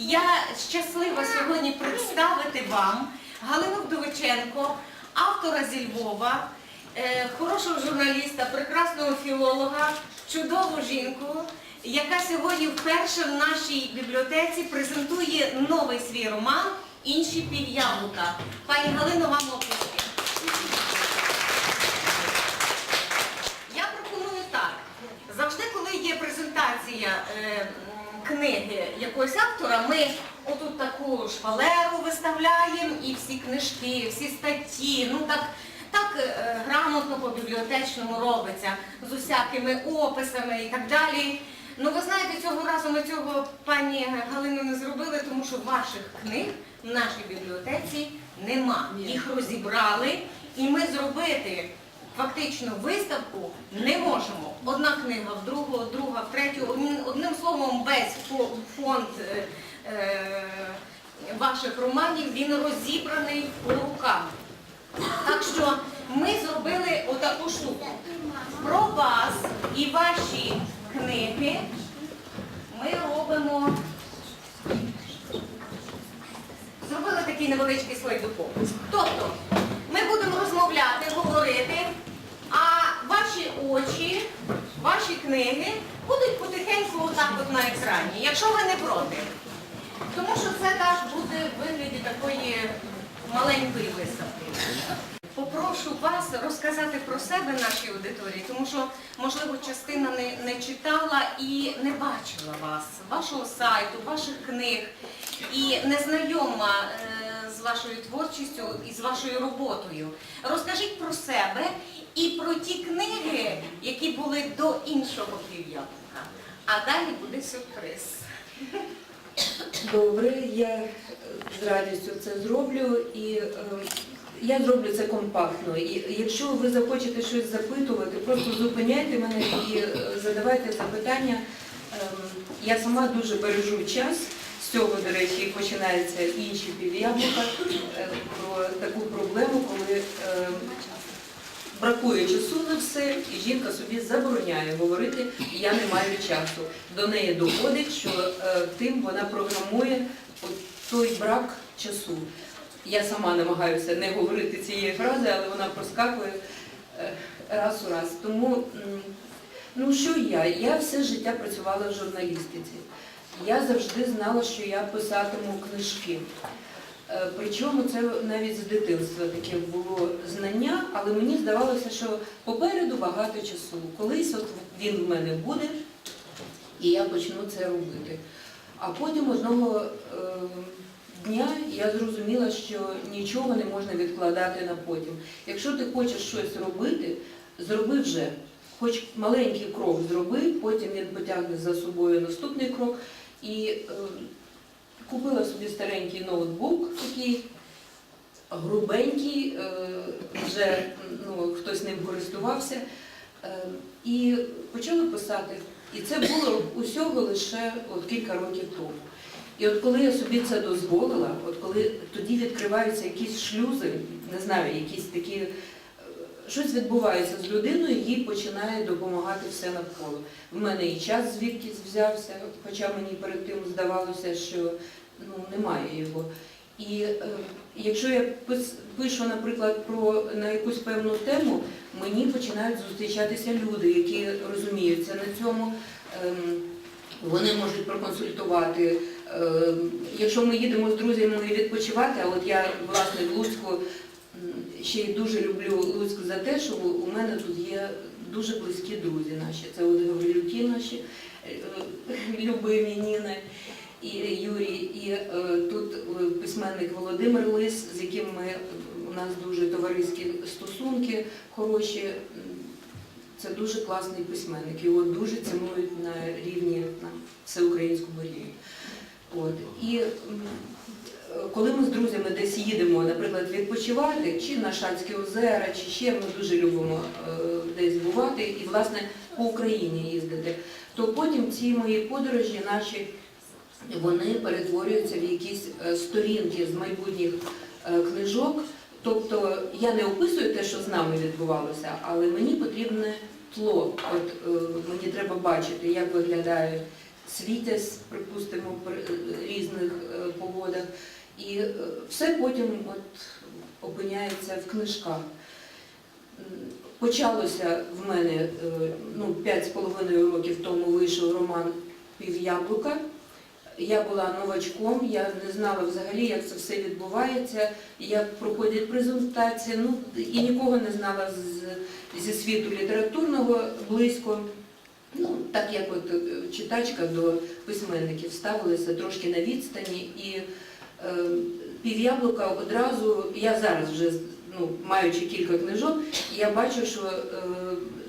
Я щаслива сьогодні представити вам Галину Вдовиченко, автора зі Львова, е, хорошого журналіста, прекрасного філолога, чудову жінку, яка сьогодні вперше в нашій бібліотеці презентує новий свій роман Інші пів'яблука. Пані Галино, вам оплески. Я пропоную так. Завжди, коли є презентація е, книги якогось автора, ми отут таку шпалеру виставляємо і всі книжки, всі статті, ну так, так е, грамотно по бібліотечному робиться, з усякими описами і так далі. Ну ви знаєте, цього разу ми цього пані Галину не зробили, тому що ваших книг в нашій бібліотеці нема. Їх розібрали, і ми зробити фактично виставку не можемо. Одна книга в другу, друга в третю. Одним, словом, весь фонд е, е, ваших романів він розібраний по рукам. Так що ми зробили отаку штуку. Про вас і ваші книги ми робимо. Зробили такий невеличкий слайдопопис. Тобто, ми будемо розмовляти, говорити, а ваші очі, ваші книги будуть потихеньку отак от на екрані, якщо ви не проти. Тому що це так буде в вигляді такої маленької виставки. Попрошу вас розказати про себе нашій аудиторії, тому що, можливо, частина не, не читала і не бачила вас, вашого сайту, ваших книг, і не знайома е, з вашою творчістю і з вашою роботою. Розкажіть про себе і про ті книги, які були до іншого пів'яблука. А далі буде сюрприз. Добре, я е, з радістю це зроблю і е, я зроблю це компактно. І якщо ви захочете щось запитувати, просто зупиняйте мене і е, задавайте запитання. Ем, Я сама дуже бережу час. З цього, до речі, починаються інші пів'яблука е, про таку проблему, коли е, бракує часу на все, і жінка собі забороняє говорити Я не маю часу. До неї доходить, що е, тим вона програмує той брак часу. Я сама намагаюся не говорити цієї фрази, але вона проскакує е, раз у раз. Тому, ну що я? Я все життя працювала в журналістиці. Я завжди знала, що я писатиму книжки. Е, Причому це навіть з дитинства таке було знання, але мені здавалося, що попереду багато часу. Колись от він в мене буде, і я почну це робити. А потім одного е, дня я зрозуміла, що нічого не можна відкладати на потім. Якщо ти хочеш щось робити, зроби вже. Хоч маленький крок зроби, потім він потягне за собою наступний крок. І е, купила собі старенький ноутбук, такий грубенький, е, вже ну, хтось ним користувався, е, і почала писати. І це було усього лише от кілька років тому. І от коли я собі це дозволила, от коли тоді відкриваються якісь шлюзи, не знаю, якісь такі, щось відбувається з людиною, їй починає допомагати все навколо. В мене і час звідкись взявся, хоча мені перед тим здавалося, що ну, немає його. І е, якщо я пишу, наприклад, про на якусь певну тему, мені починають зустрічатися люди, які розуміються на цьому. Ем, вони можуть проконсультувати. Ем, Якщо ми їдемо з друзями відпочивати, а от я власне в Луцьку ще й дуже люблю Луцьк за те, що у мене тут є дуже близькі друзі наші. Це от Гаврилюки наші, е, любимі Ніна і Юрій. І е, тут е, письменник Володимир Лис, з яким ми у нас дуже товариські стосунки хороші. Це дуже класний письменник. Його дуже цінують на рівні на всеукраїнському рівні. От. І коли ми з друзями десь їдемо, наприклад, відпочивати, чи на Шацькі озера, чи ще ми дуже любимо е, десь бувати і, власне, по Україні їздити, то потім ці мої подорожі наші вони перетворюються в якісь е, сторінки з майбутніх е, книжок. Тобто я не описую те, що з нами відбувалося, але мені потрібне тло. От мені треба бачити, як виглядає світязь, припустимо, при- різних погодах. І е, все потім от опиняється в книжках. Почалося в мене е, ну, 5,5 років тому вийшов роман Пів'яблука. Я була новачком, я не знала взагалі, як це все відбувається, як проходять презентації, ну і нікого не знала з, зі світу літературного близько. Ну, так як от е, читачка до письменників ставилася трошки на відстані і е, пів'яблука одразу, я зараз вже ну, маючи кілька книжок, я бачу, що е,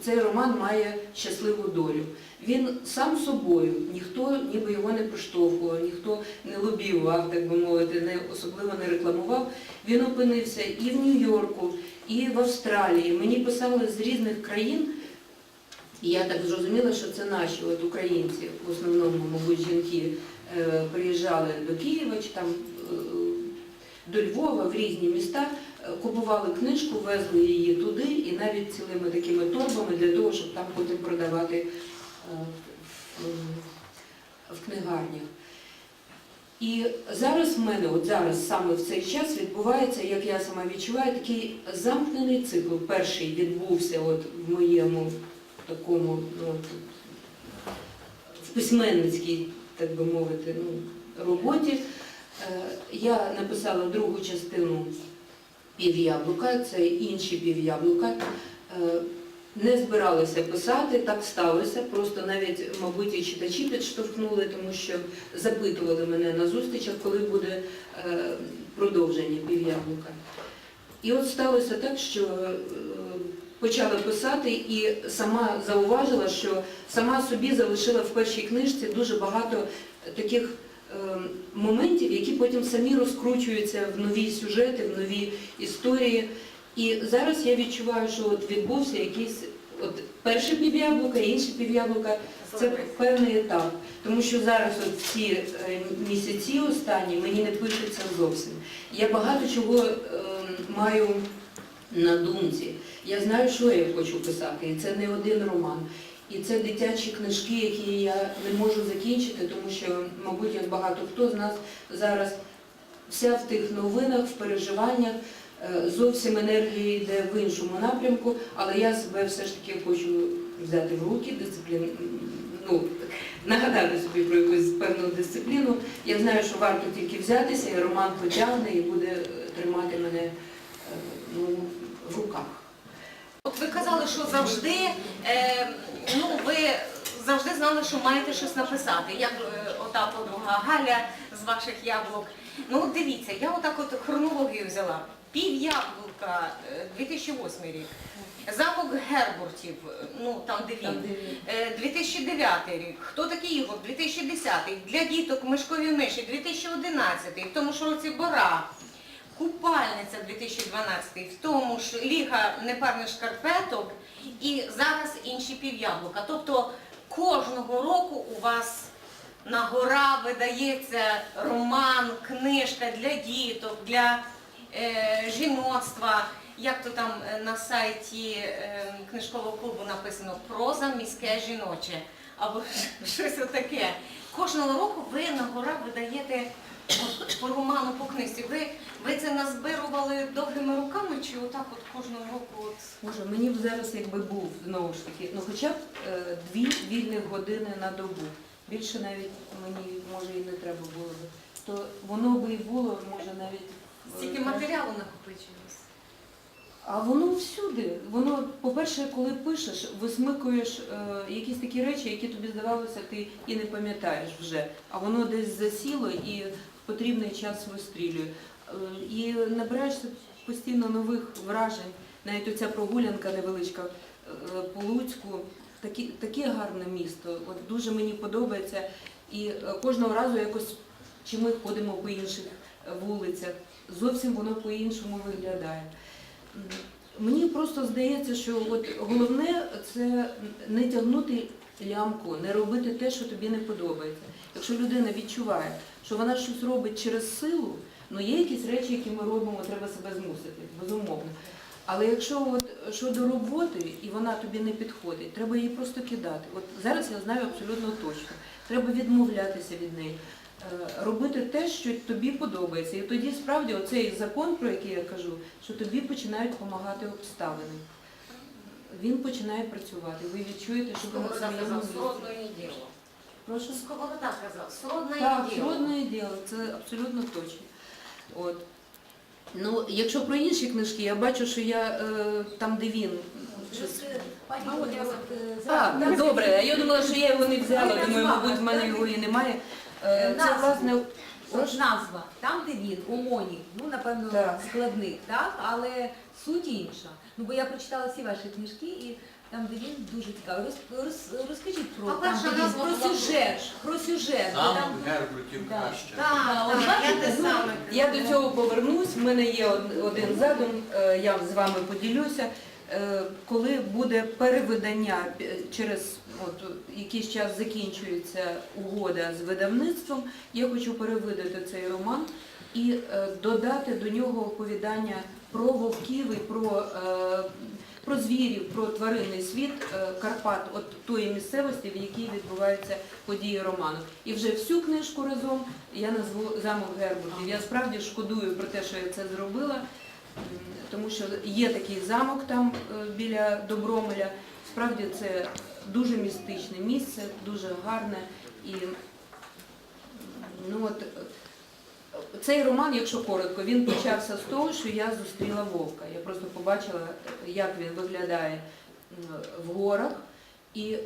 цей роман має щасливу долю. Він сам собою, ніхто ніби його не приштовхував, ніхто не лобівав, так би мовити, не особливо не рекламував. Він опинився і в Нью-Йорку, і в Австралії. Мені писали з різних країн. І я так зрозуміла, що це наші от українці, в основному, мабуть, жінки е, приїжджали до Києва чи там е, до Львова в різні міста, е, купували книжку, везли її туди і навіть цілими такими торбами для того, щоб там потім продавати в книгарнях. І зараз в мене, от зараз саме в цей час відбувається, як я сама відчуваю, такий замкнений цикл. Перший відбувся от в моєму такому, ну, в письменницькій, так би мовити, ну, роботі. Е, Я написала другу частину пів'яблука, це інші пів'яблука. Е, Не збиралася писати, так сталося. Просто навіть, мабуть, і читачі підштовхнули, тому що запитували мене на зустрічах, коли буде е, продовження пів'яблука. І от сталося так, що почала писати і сама зауважила, що сама собі залишила в першій книжці дуже багато таких е, моментів, які потім самі розкручуються в нові сюжети, в нові історії. І зараз я відчуваю, що от відбувся якийсь от перше пів'яблука, інше пів'яблука. Це певний етап. Тому що зараз от ці е, місяці останні мені не пишеться зовсім. Я багато чого е, маю на думці. Я знаю, що я хочу писати, і це не один роман. І це дитячі книжки, які я не можу закінчити, тому що, мабуть, як багато хто з нас зараз вся в тих новинах, в переживаннях, е, зовсім енергія йде в іншому напрямку, але я себе все ж таки хочу взяти в руки, дисциплін, ну, нагадати собі про якусь певну дисципліну. Я знаю, що варто тільки взятися, і роман потягне і буде тримати мене е, ну, в руках. Ви казали, що завжди, е, ну ви завжди знали, що маєте щось написати. Як е, ота подруга Галя з ваших яблук. Ну от дивіться, я отак от хронологію взяла. Пів яблука, е, 2008 рік. Замок Гербуртів, е, ну там де він. Там, де він. Е, 2009 рік. Хто такий Ігор? 2010. Для діток Мишкові миші 2011. В тому ж році Бора. Купальниця 2012, в тому ж Ліга непарних шкарпеток і зараз інші пів'яблука. Тобто кожного року у вас на гора видається роман, книжка для діток, для е, жіноцтва. Як то там е, на сайті е, книжкового клубу написано проза міське жіноче або щось отаке. Кожного року ви на гора видаєте по роману, по книжці. Ви, ви це назбирували довгими руками чи отак от кожного року? От... Може, мені б зараз якби був знову ж таки, ну хоча б е, дві вільних години на добу. Більше навіть мені може і не треба було би. То воно би і було, може навіть. е, Стільки матеріалу накопичилось. А воно всюди. Воно, по-перше, коли пишеш, висмикуєш е, якісь такі речі, які тобі здавалося, ти і не пам'ятаєш вже. А воно десь засіло і потрібний час вистрілює. Е, і набираєшся постійно нових вражень. Навіть оця прогулянка невеличка е, по Луцьку, такі, таке гарне місто. От дуже мені подобається. І е, кожного разу якось чи ми ходимо по інших вулицях, зовсім воно по-іншому виглядає. Мені просто здається, що от головне це не тягнути лямку, не робити те, що тобі не подобається. Якщо людина відчуває, що вона щось робить через силу, ну є якісь речі, які ми робимо, треба себе змусити, безумовно. Але якщо от щодо роботи і вона тобі не підходить, треба її просто кидати. От зараз я знаю абсолютно точно. Треба відмовлятися від неї. е, робити те, що тобі подобається. І тоді справді оцей закон, про який я кажу, що тобі починають допомагати обставини. Він починає працювати. Ви відчуєте, що сродно не діло. Прошу. Сковорода казав, сродно Так, діло. сродне діло, це абсолютно точно. От. Ну, якщо про інші книжки, я бачу, що я е, там, де він. щось- Пані Оля, от, е, А, зараз- так, добре, а я думала, що я його не взяла, думаю, мабуть, в мене його і немає. Е, Це, власне, От назва, там, де він, ОМОНі, ну, напевно, Так. складник, так? але суть інша. Ну, бо я прочитала всі ваші книжки, і там, де він дуже цікавий. Роз, роз, розкажіть про, А там, перша де він, назва про була сюжет, про сюжет. бо там, Гербертів Да. краще. Да, от так, я бачите, ну. Я до цього повернусь. В мене є од- один задум, е, я з вами поділюся. Е, Коли буде перевидання е, через от, якийсь час закінчується угода з видавництвом, я хочу перевидати цей роман і е, додати до нього оповідання про вовків і про, е, про звірів, про тваринний світ е, Карпат, от тої місцевості, в якій відбуваються події роману. І вже всю книжку разом я назву замок Гербутів. Я справді шкодую про те, що я це зробила, тому що є такий замок там е, біля Добромеля. Справді це дуже містичне місце, дуже гарне. І ну от, цей роман, якщо коротко, він почався з того, що я зустріла вовка. Я просто побачила, як він виглядає в горах. І е,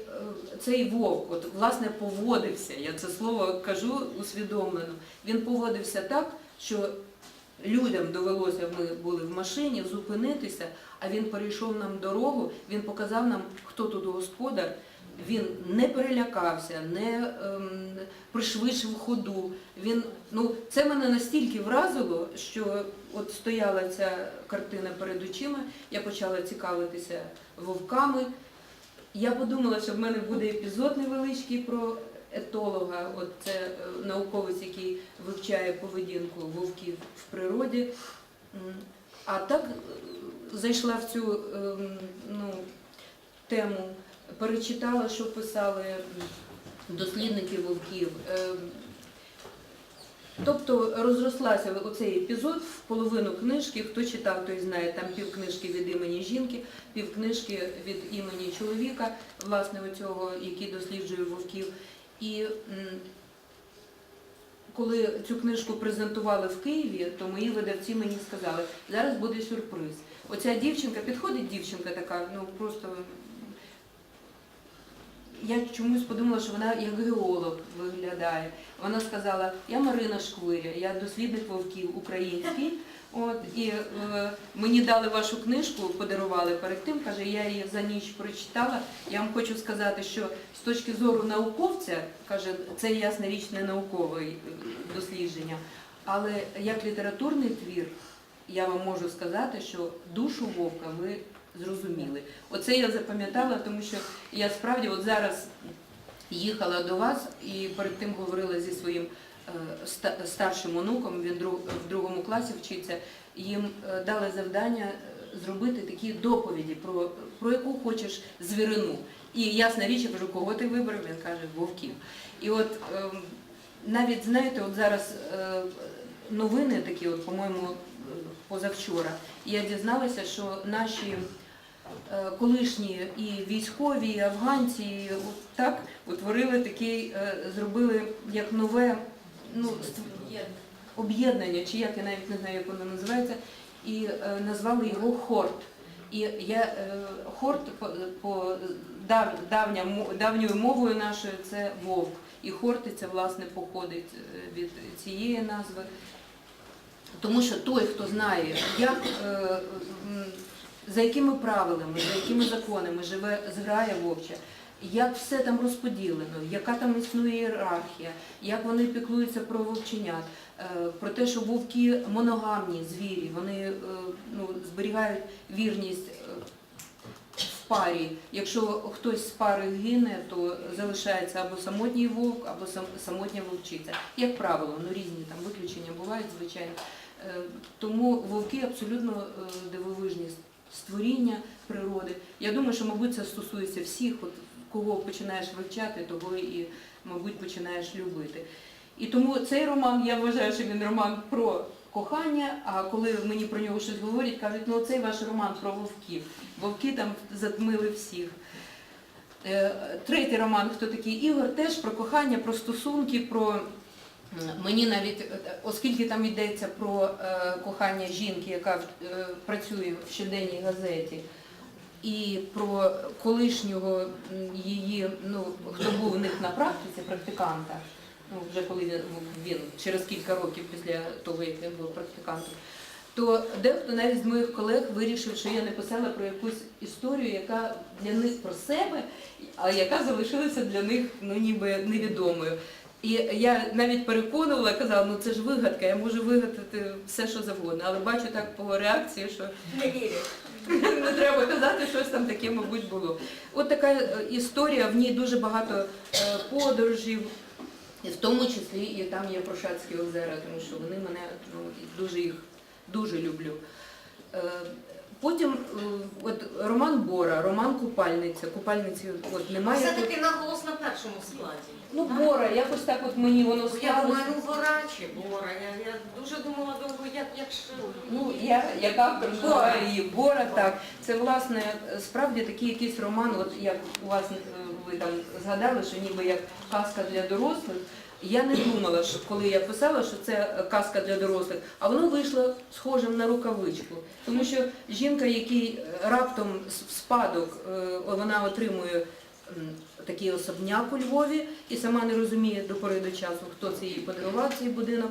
цей вовк, от власне поводився, я це слово кажу усвідомлено. Він поводився так, що людям довелося, ми були в машині, зупинитися, а він перейшов нам дорогу, він показав нам, хто тут господар. Він не перелякався, не ем, пришвидшив ходу. Він, ну, це мене настільки вразило, що от стояла ця картина перед очима, я почала цікавитися вовками. Я подумала, що в мене буде епізод невеличкий про етолога, от це е, науковець, який вивчає поведінку вовків в природі. А так е, зайшла в цю ем, ну, тему, перечитала, що писали дослідники вовків. Ем, Тобто розрослася оцей епізод в половину книжки. Хто читав, той знає, там пів книжки від імені жінки, пів книжки від імені чоловіка, власне, оцього, який досліджує вовків. І коли цю книжку презентували в Києві, то мої видавці мені сказали, зараз буде сюрприз. Оця дівчинка, підходить дівчинка така, ну просто я чомусь подумала, що вона як геолог виглядає. Вона сказала, я Марина Шквиря, я дослідник вовків український. От, і е, мені дали вашу книжку, подарували перед тим, каже, я її за ніч прочитала. Я вам хочу сказати, що з точки зору науковця, каже, це ясна річ не наукове е, дослідження, але як літературний твір, я вам можу сказати, що душу вовка ви зрозуміли. Оце я запам'ятала, тому що я справді от зараз їхала до вас і перед тим говорила зі своїм е, старшим онуком, він в другому класі вчиться, їм е, дали завдання е, зробити такі доповіді про, про яку хочеш звірину. І ясна річ, я кажу, кого ти вибрав? Він каже, вовків. І от ем, навіть знаєте, от зараз новини такі, от, по-моєму, позавчора, я дізналася, що наші колишні і військові, і афганці, і от так утворили такий, е, зробили як нове ну, об'єднання, чи як я навіть не знаю, як воно називається, і е, назвали його Хорт. І я е, хорт по, дав, давня, давньою мовою нашою це вовк. І хорти це власне походить е, від цієї назви. Тому що той, хто знає, як, е, за якими правилами, за якими законами живе зграя вовча, як все там розподілено, яка там існує ієрархія, як вони піклуються про вовченят, е, про те, що вовки моногамні звірі, вони е, ну, зберігають вірність е, в парі. Якщо хтось з пари гине, то залишається або самотній вовк, або сам- самотня вовчиця. Як правило, ну різні там виключення бувають, звичайно. Тому вовки абсолютно дивовижні створіння природи. Я думаю, що, мабуть, це стосується всіх, от кого починаєш вивчати, того і, мабуть, починаєш любити. І тому цей роман, я вважаю, що він роман про кохання, а коли мені про нього щось говорять, кажуть, ну цей ваш роман про вовків. Вовки там затмили всіх. Е, Третій роман Хто такий Ігор теж про кохання, про стосунки, про мені навіть, е, оскільки там йдеться про е, кохання жінки, яка е, працює в щоденній газеті, і про колишнього її, ну хто був у них на практиці, практиканта. Ну, вже коли він, він через кілька років після того, як він був практикантом, то дехто навіть з моїх колег вирішив, що я написала про якусь історію, яка для них про себе, а яка залишилася для них ну ніби невідомою. І я навіть переконувала, казала, ну це ж вигадка, я можу вигадати все, що завгодно. Але бачу так по реакції, що Не вірю. не треба казати, щось там таке, мабуть, було. От така е, історія, в ній дуже багато е, подорожів, в тому числі і там є Прошацькі озера, тому що вони мене ну, дуже їх дуже люблю. Е, Потім е, от роман Бора, роман Купальниця. Купальниці от немає. Все-таки наголос на першому складі. Ну, Бора, якось так от мені воно Я думаю, Бора чи Бора. Я, я дуже думала довго, як, як ж... Ну, я як автор Бора і Бора, так. Це власне справді такий якийсь роман, от як у вас е, ви там згадали, що ніби як казка для дорослих. Я не думала, що коли я писала, що це казка для дорослих, а воно вийшло схожим на рукавичку. Тому що жінка, який раптом в спадок е, вона отримує такий особняк у Львові і сама не розуміє до пори до часу, хто це їй подарував цей будинок.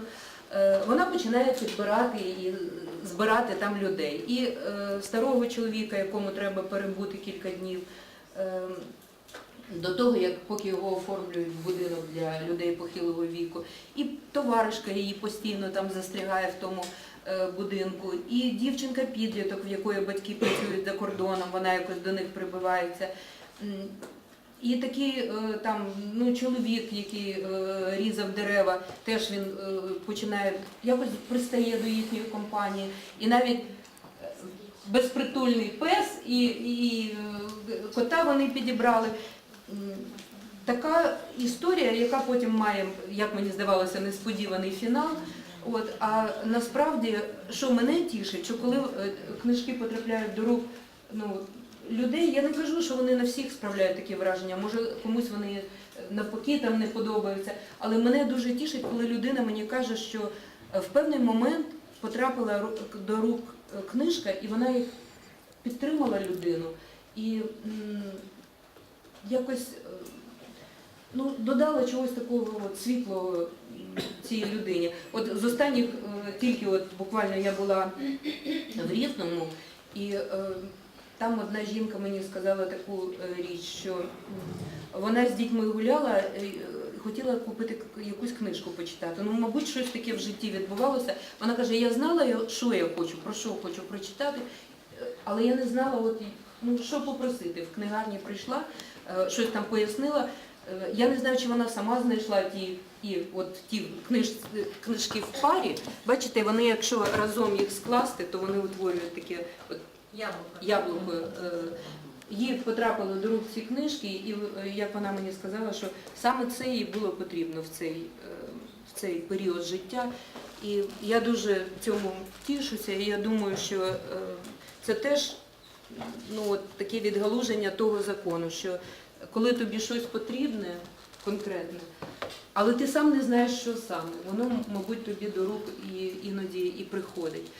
Е, Вона починає підбирати і збирати там людей. І е, старого чоловіка, якому треба перебути кілька днів, е, до того, як поки його оформлюють в будинок для людей похилого віку, і товаришка її постійно там застрягає в тому е, будинку, і дівчинка підліток, в якої батьки працюють за кордоном, вона якось до них прибивається. І такий е, там ну, чоловік, який е, різав дерева, теж він починає якось пристає до їхньої компанії. І навіть безпритульний пес і, і кота вони підібрали. Така історія, яка потім має, як мені здавалося, несподіваний фінал. От, а насправді, що мене тішить, що коли е, книжки потрапляють до рук ну, людей, я не кажу, що вони на всіх справляють такі враження, може комусь вони е, навпаки там не подобаються. Але мене дуже тішить, коли людина мені каже, що е, в певний момент потрапила до рук книжка, і вона їх підтримала людину. І якось е, ну, додала чогось такого от, світлого цій людині. От з останніх, е, тільки от буквально я була в Різному, і е, там одна жінка мені сказала таку річ, що вона з дітьми гуляла, хотіла купити якусь книжку почитати. Ну, мабуть, щось таке в житті відбувалося. Вона каже, я знала, що я хочу, про що хочу прочитати, але я не знала, от, ну, що попросити. В книгарні прийшла, щось там пояснила. Е, Я не знаю, чи вона сама знайшла ті, і от ті книж, книжки в парі. Бачите, вони, якщо разом їх скласти, то вони утворюють таке от Яблуко. яблуко. Е, Їй потрапили до рук ці книжки, і е, як вона мені сказала, що саме це їй було потрібно в цей, е, в цей період життя. І я дуже цьому тішуся, і я думаю, що е, це теж ну, от таке відгалуження того закону, що коли тобі щось потрібне, конкретне, але ти сам не знаєш, що саме, воно, мабуть, тобі до рук і іноді і приходить.